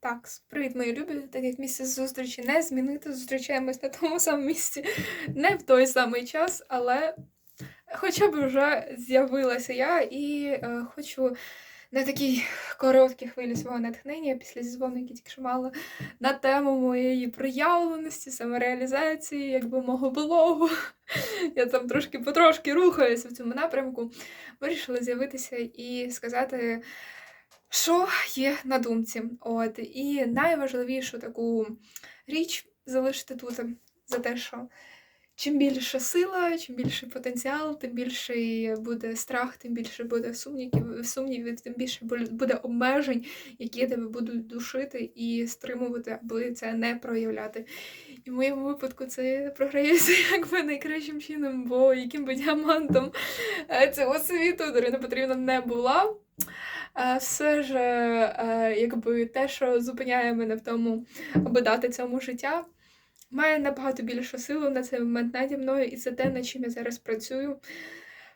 Так, привіт, мої любі. Так як місце зустрічі не змінити, зустрічаємось на тому самому місці, не в той самий час, але хоча б вже з'явилася я і е, хочу на такій короткій хвилі свого натхнення після зізвону, який тільки мала, на тему моєї проявленості, самореалізації, якби мого блогу. Я там трошки потрошки рухаюся в цьому напрямку. Вирішила з'явитися і сказати що є на думці. От. І найважливішу таку річ залишити тут за те, що чим більше сила, чим більший потенціал, тим більший буде страх, тим більше буде сумнівів, сумнівів, тим більше буде обмежень, які тебе будуть душити і стримувати, аби це не проявляти. І в моєму випадку це програється якби найкращим чином, бо яким би діамантом е, цього світу Дарина Петрівна не була. Е, Все ж, е, якби те, що зупиняє мене в тому, аби дати цьому життя, має набагато більшу силу на цей момент наді мною, і це те, над чим я зараз працюю,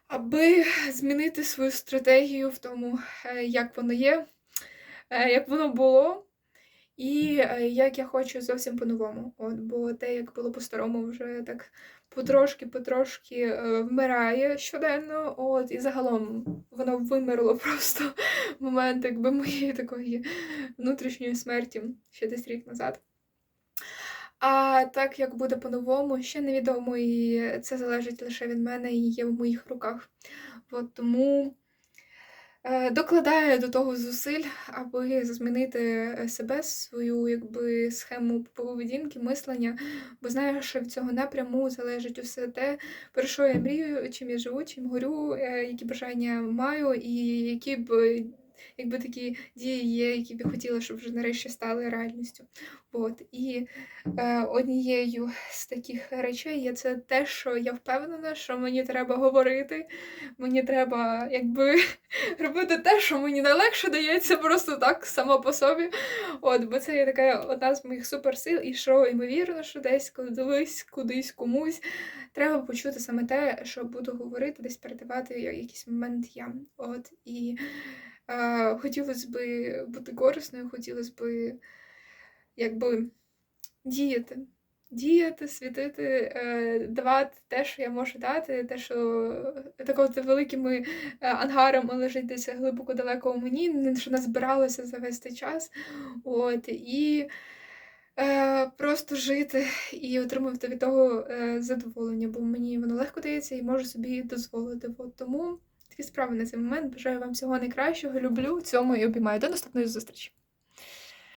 аби змінити свою стратегію в тому, е, як воно є, е, як воно було. І е, як я хочу зовсім по-новому. От, бо те, як було по-старому, вже так потрошки-потрошки е, вмирає щоденно. От, і загалом воно вимерло просто в момент якби моєї такої внутрішньої смерті ще десь рік назад. А так як буде по-новому, ще невідомо, і це залежить лише від мене і є в моїх руках. От, тому. Е, докладаю до того зусиль, аби змінити себе, свою якби схему поведінки, мислення, бо знаю, що в цього напряму залежить усе те, про що я мрію, чим я живу, чим горю, е, які бажання маю, і які б якби такі дії є, які б я хотіла, щоб вже нарешті стали реальністю. От. І е, однією з таких речей є це те, що я впевнена, що мені треба говорити, мені треба якби робити те, що мені найлегше дається просто так само по собі. От, Бо це є така одна з моїх суперсил, і що, ймовірно, що десь кудись, кудись комусь треба почути саме те, що буду говорити, десь передавати якийсь момент я. От, І хотілося б бути корисною, хотілося б якби діяти. Діяти, світити, е, давати те, що я можу дати, те, що такого великими е, ангарами лежить десь глибоко далеко у мені, що назбиралося за весь цей час. От, І е, просто жити і отримувати від того е, задоволення, бо мені воно легко дається і можу собі дозволити. От, тому такі справи на цей момент. Бажаю вам всього найкращого. Люблю, цьому і обіймаю. До наступної зустрічі!